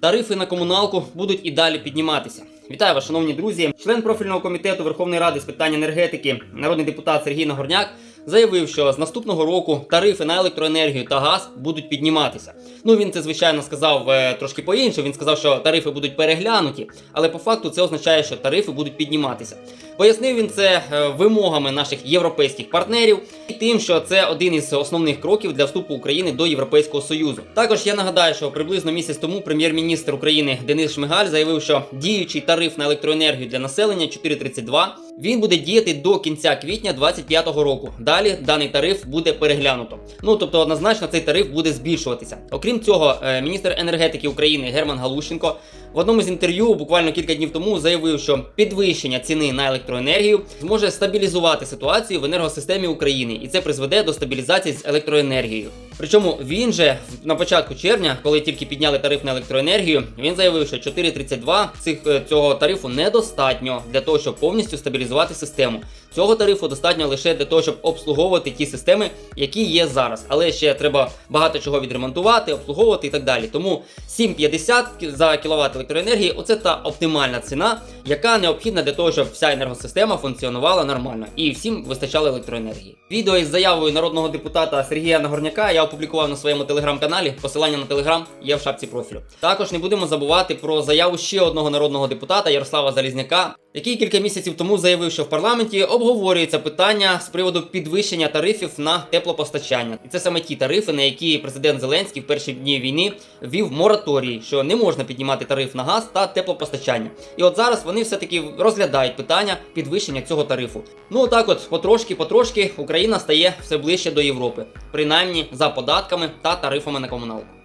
тарифи на комуналку будуть і далі підніматися. Вітаю вас, шановні друзі. Член профільного комітету Верховної Ради з питань енергетики, народний депутат Сергій Нагорняк заявив, що з наступного року тарифи на електроенергію та газ будуть підніматися. Ну він це звичайно сказав е, трошки по-іншому. Він сказав, що тарифи будуть переглянуті, але по факту це означає, що тарифи будуть підніматися. Пояснив він це е, вимогами наших європейських партнерів і тим, що це один із основних кроків для вступу України до Європейського Союзу. Також я нагадаю, що приблизно місяць тому прем'єр-міністр України Денис Шмигаль заявив, що діючий тариф на електроенергію для населення 4,32 він буде діяти до кінця квітня 2025 року. Далі даний тариф буде переглянуто. Ну тобто, однозначно, цей тариф буде збільшуватися. Окрім цього, е, міністр енергетики України Герман Галущенко в одному з інтерв'ю буквально кілька днів тому заявив, що підвищення ціни на електроенергію зможе стабілізувати ситуацію в енергосистемі України, і це призведе до стабілізації з електроенергією. Причому він же на початку червня, коли тільки підняли тариф на електроенергію, він заявив, що 4,32 цих е, цього тарифу недостатньо для того, щоб повністю стабілізувати систему. Цього тарифу достатньо лише для того, щоб обслуговувати ті системи, які є зараз. Але ще треба багато чого відремонтувати, обслуговувати і так далі. Тому 7,50 за кіловат електроенергії оце та оптимальна ціна, яка необхідна для того, щоб вся енергосистема функціонувала нормально і всім вистачало електроенергії. Відео із заявою народного депутата Сергія Нагорняка я опублікував на своєму телеграм-каналі. Посилання на телеграм є в шапці профілю. Також не будемо забувати про заяву ще одного народного депутата Ярослава Залізняка, який кілька місяців тому заявив, що в парламенті обговорюється питання з приводу підвищення тарифів на теплопостачання. І це саме ті тарифи, на які президент Зеленський в перші дні війни ввів мораторій, що не можна піднімати тариф на газ та теплопостачання. І от зараз вони все-таки розглядають питання підвищення цього тарифу. Ну так, от потрошки, потрошки Україна стає все ближче до Європи, принаймні за податками та тарифами на комуналку.